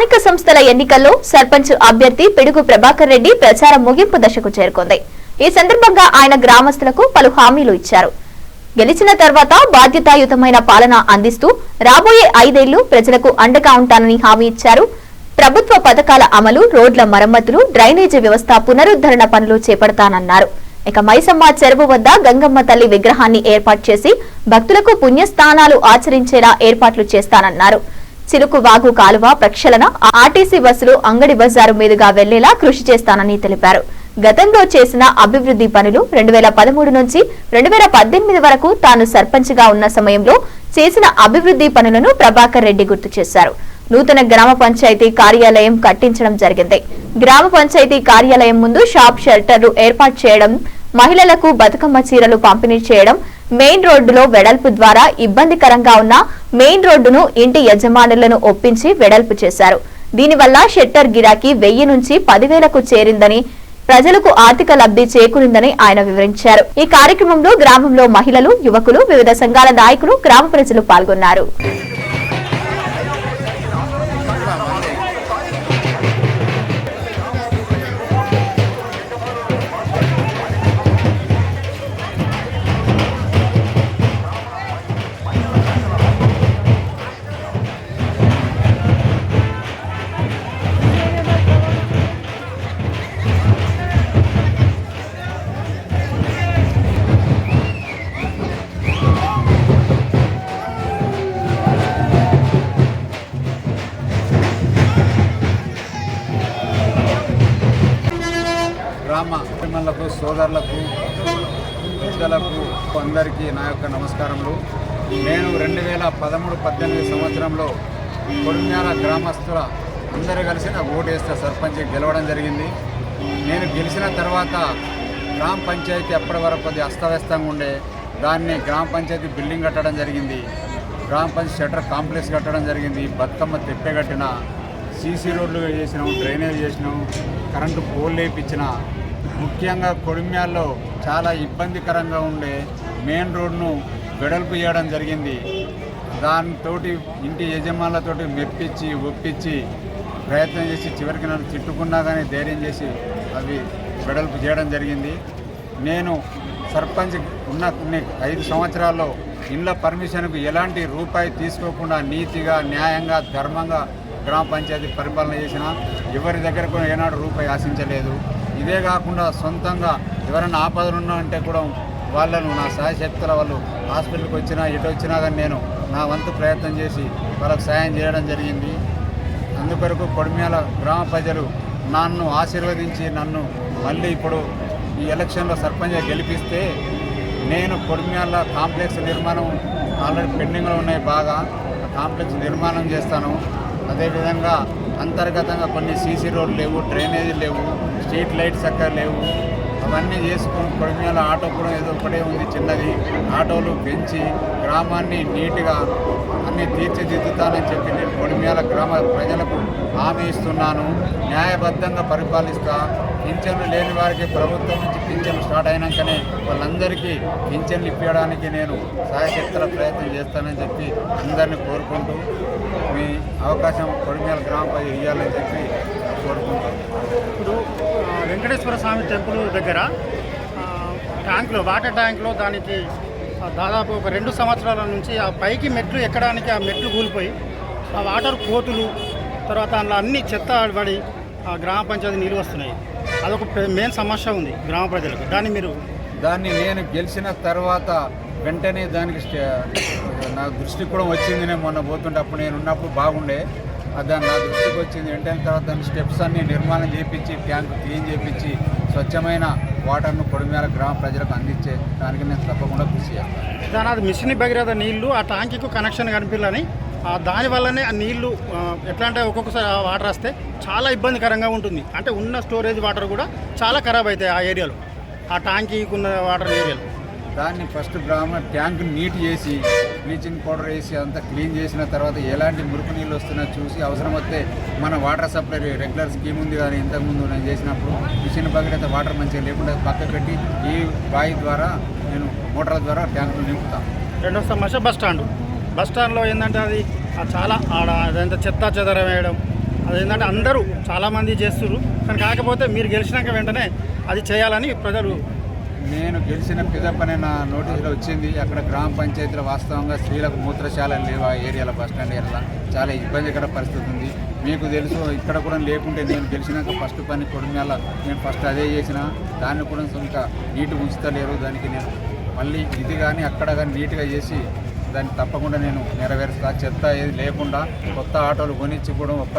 స్థానిక సంస్థల ఎన్నికల్లో సర్పంచ్ అభ్యర్థి పిడుగు ప్రభాకర్ రెడ్డి ప్రచారం ముగింపు దశకు చేరుకుంది. ఈ సందర్భంగా ఆయన గ్రామస్తులకు పలు హామీలు ఇచ్చారు. గెలిచిన తర్వాత బాధ్యతాయుతమైన పాలన అందిస్తూ రాబోయే ఐదేళ్ళు ప్రజలకు అండగా ఉంటానని హామీ ఇచ్చారు. ప్రభుత్వ పథకాల అమలు రోడ్ల మరమ్మతులు డ్రైనేజీ వ్యవస్థ పునరుద్ధరణ పనులు చేపడతానన్నారు. ఇక మైసమ్మ చెరువు వద్ద గంగమ్మ తల్లి విగ్రహాన్ని ఏర్పాటు చేసి భక్తులకు పుణ్యస్థానాలు ఆచరించేలా ఏర్పాట్లు చేస్తానన్నారు. చిలుకు వాగు కాలువ ప్రక్షాళన ఆర్టీసీ బస్సులు అంగడి బజారు మీదుగా వెళ్ళేలా కృషి చేస్తానని తెలిపారు. గతంలో చేసిన అభివృద్ధి పనులు రెండు వేల పదమూడు నుంచి రెండు వేల పద్దెనిమిది వరకు తాను సర్పంచ్గా ఉన్న సమయంలో చేసిన అభివృద్ధి పనులను ప్రభాకర్ రెడ్డి గుర్తు చేశారు. నూతన గ్రామ పంచాయతీ కార్యాలయం కట్టించడం జరిగింది. గ్రామ పంచాయతీ కార్యాలయం ముందు షాప్ షెల్టర్లు ఏర్పాటు చేయడం మహిళలకు బతుకమ్మ చీరలు పంపిణీ చేయడం మెయిన్ రోడ్డులో వెడల్పు ద్వారా ఇబ్బందికరంగా ఉన్న మెయిన్ రోడ్డును ఇంటి యజమానులను ఒప్పించి వెడల్పు చేశారు. దీనివల్ల షెట్టర్ గిరాకీ వెయ్యి నుంచి పదివేలకు చేరిందని ప్రజలకు ఆర్థిక లబ్ధి చేకూరిందని ఆయన వివరించారు. ఈ కార్యక్రమంలో గ్రామంలో మహిళలు యువకులు వివిధ సంఘాల నాయకులు గ్రామ ప్రజలు పాల్గొన్నారు. సోదరులకు పెద్దలకు అందరికీ నా యొక్క నమస్కారములు. నేను రెండు వేల పదమూడు పద్దెనిమిది సంవత్సరంలో కొడుమ్యాల గ్రామస్తుల అందరూ కలిసి నాకు ఓటు వేస్తే సర్పంచ్ గెలవడం జరిగింది. నేను గెలిచిన తర్వాత గ్రామ పంచాయతీ అప్పటి వరకు కొద్ది అస్తవ్యస్తంగా ఉండే దాన్ని గ్రామ పంచాయతీ బిల్డింగ్ కట్టడం జరిగింది. గ్రామ పంచాయతీ షటర్ కాంప్లెక్స్ కట్టడం జరిగింది. బతుకమ్మ తెప్పే కట్టిన సీసీ రోడ్లు చేసినాం డ్రైనేజ్ చేసినాం కరెంటు పోల్ వేపించినా ముఖ్యంగా కొడిమ్యాల్లో చాలా ఇబ్బందికరంగా ఉండే మెయిన్ రోడ్ను వెడల్పు చేయడం జరిగింది. దానితోటి ఇంటి యజమానులతోటి మెప్పించి ఒప్పించి ప్రయత్నం చేసి చివరికి నన్ను తిట్టుకున్నా కానీ ధైర్యం చేసి అవి వెడల్పు చేయడం జరిగింది. నేను సర్పంచ్ ఉన్న కొన్ని ఐదు సంవత్సరాల్లో ఇళ్ళ పర్మిషన్కు ఎలాంటి రూపాయి తీసుకోకుండా నీతిగా న్యాయంగా ధర్మంగా గ్రామ పంచాయతీ పరిపాలన చేసిన ఎవరి దగ్గర కూడా ఏనాడు రూపాయి ఆశించలేదు. ఇదే కాకుండా సొంతంగా ఎవరైనా ఆపదలు ఉన్నా అంటే కూడా వాళ్ళను నా సహాయశక్తుల వాళ్ళు హాస్పిటల్కి వచ్చినా ఎటు వచ్చినా కానీ నేను నా వంతు ప్రయత్నం చేసి వాళ్ళకు సాయం చేయడం జరిగింది. అందుకొరకు కొడిమ్యాల గ్రామ ప్రజలు నన్ను ఆశీర్వదించి నన్ను మళ్ళీ ఇప్పుడు ఈ ఎలక్షన్లో సర్పంచ్గా గెలిపిస్తే నేను కొడిమ్యాల కాంప్లెక్స్ నిర్మాణం ఆల్రెడీ పెండింగ్లో ఉన్నాయి బాగా. కాంప్లెక్స్ నిర్మాణం చేస్తాను. అదేవిధంగా అంతర్గతంగా కొన్ని సీసీ రోడ్లు లేవు డ్రైనేజీ లేవు స్ట్రీట్ లైట్స్ అక్కడ లేవు. అవన్నీ చేసుకుని కొడిమియాల ఆటో కూడా ఏదో ఒకటే ఉంది చిన్నది. ఆటోలు పెంచి గ్రామాన్ని నీట్గా అన్ని తీర్చిదిద్దుతానని చెప్పి నేను కొడిమ్యాల గ్రామ ప్రజలకు హామీ ఇస్తున్నాను. న్యాయబద్ధంగా పరిపాలిస్తా. పింఛన్లు లేని వారికి ప్రభుత్వం నుంచి పింఛన్లు స్టార్ట్ అయినాకనే వాళ్ళందరికీ పింఛన్లు ఇప్పించడానికి నేను సహాయశక్తుల ప్రయత్నం చేస్తానని చెప్పి అందరినీ కోరుకుంటూ మీ అవకాశం కొడిమ్యాల గ్రామ ప్రజలు ఇవ్వాలని చెప్పి వెంకటేశ్వర స్వామి టెంపుల్ దగ్గర ట్యాంక్లో ట్యాంకులో వాటర్ ట్యాంక్లో దానికి దాదాపు ఒక రెండు సంవత్సరాల నుంచి ఆ పైకి మెట్లు ఎక్కడానికి ఆ మెట్లు కూలిపోయి ఆ వాటర్ కోతులు తర్వాత అందులో అన్ని చెత్త పడి ఆ గ్రామ పంచాయతీ నీళ్ళు వస్తున్నాయి. అదొక మెయిన్ సమస్య ఉంది గ్రామ ప్రజలకు. దాన్ని మీరు దాన్ని నేను గెలిచిన తర్వాత వెంటనే దానికి స్టే- నా దృష్టికి కూడా వచ్చింది నేను మొన్న పోతుంటే అప్పుడు నేను ఉన్నప్పుడు బాగుండే. దాన్ని నా దృష్టికి వచ్చింది. వెంటనే తర్వాత దాని స్టెప్స్ అన్ని నిర్మాణం చేయించి ట్యాంక్ క్లీన్ చేయించి స్వచ్ఛమైన వాటర్ను కొడిమేర గ్రామ ప్రజలకు అందించే దానికి నేను తప్పకుండా కృషి చేస్తాను. దాని అది మిషన్ భగీరథ నీళ్ళు ఆ ట్యాంకీకు కనెక్షన్ కనిపించాలని దానివల్లనే ఆ నీళ్ళు ఎట్లా అంటే ఒక్కొక్కసారి ఆ వాటర్ వస్తే చాలా ఇబ్బందికరంగా ఉంటుంది. అంటే ఉన్న స్టోరేజ్ వాటర్ కూడా చాలా ఖరాబ్ అవుతాయి ఆ ఏరియాలో ఆ ట్యాంకీకి ఉన్న వాటర్ ఏరియాలో దాన్ని ఫస్ట్ గ్రామ ట్యాంక్ నీట్ చేసి బ్లీచింగ్ పౌడర్ వేసి అంతా క్లీన్ చేసిన తర్వాత ఎలాంటి మురుకు నీళ్ళు వస్తున్నా చూసి అవసరం వస్తే మన వాటర్ సప్లై రెగ్యులర్ స్కీమ్ ఉంది కానీ ఇంతకుముందు నేను చేసినప్పుడు మిషన్ భగీరథ వాటర్ మంచిగా లేకుండా పక్క పెట్టి ఈ బావి ద్వారా నేను మోటార్ల ద్వారా ట్యాంకులు నింపుతాను రెండో సమస్య బస్ స్టాండ్. బస్ స్టాండ్లో ఏంటంటే అది చాలా ఆడ అదంతా చెత్త చెదర వేయడం అదేంటంటే అందరూ చాలామంది చేస్తున్నారు కానీ కాకపోతే మీరు గెలిచినాక వెంటనే అది చేయాలని ప్రజలు నేను గెలిచిన పిదపనే నా నోటీసులో వచ్చింది. అక్కడ గ్రామ పంచాయతీలో వాస్తవంగా స్త్రీలకు మూత్రశాలలు లేవు ఆ ఏరియాలో బస్టాండ్ స్టాండ్ ఏరియాలో. చాలా ఇబ్బందికర పరిస్థితి ఉంది. మీకు తెలుసు ఇక్కడ కూడా లేకుంటే నేను గెలిచినాక ఫస్ట్ పని కొడుమేళ నేను ఫస్ట్ అదే చేసిన దాన్ని కూడా ఇంకా నీటి ఉంచుతలేరు. దానికి నేను మళ్ళీ ఇది కానీ అక్కడ కానీ నీట్గా చేసి దాన్ని తప్పకుండా నేను నెరవేరుస్తా. చెత్త ఏది లేకుండా కొత్త ఆటోలు కొనిచ్చి కూడా ఒక్క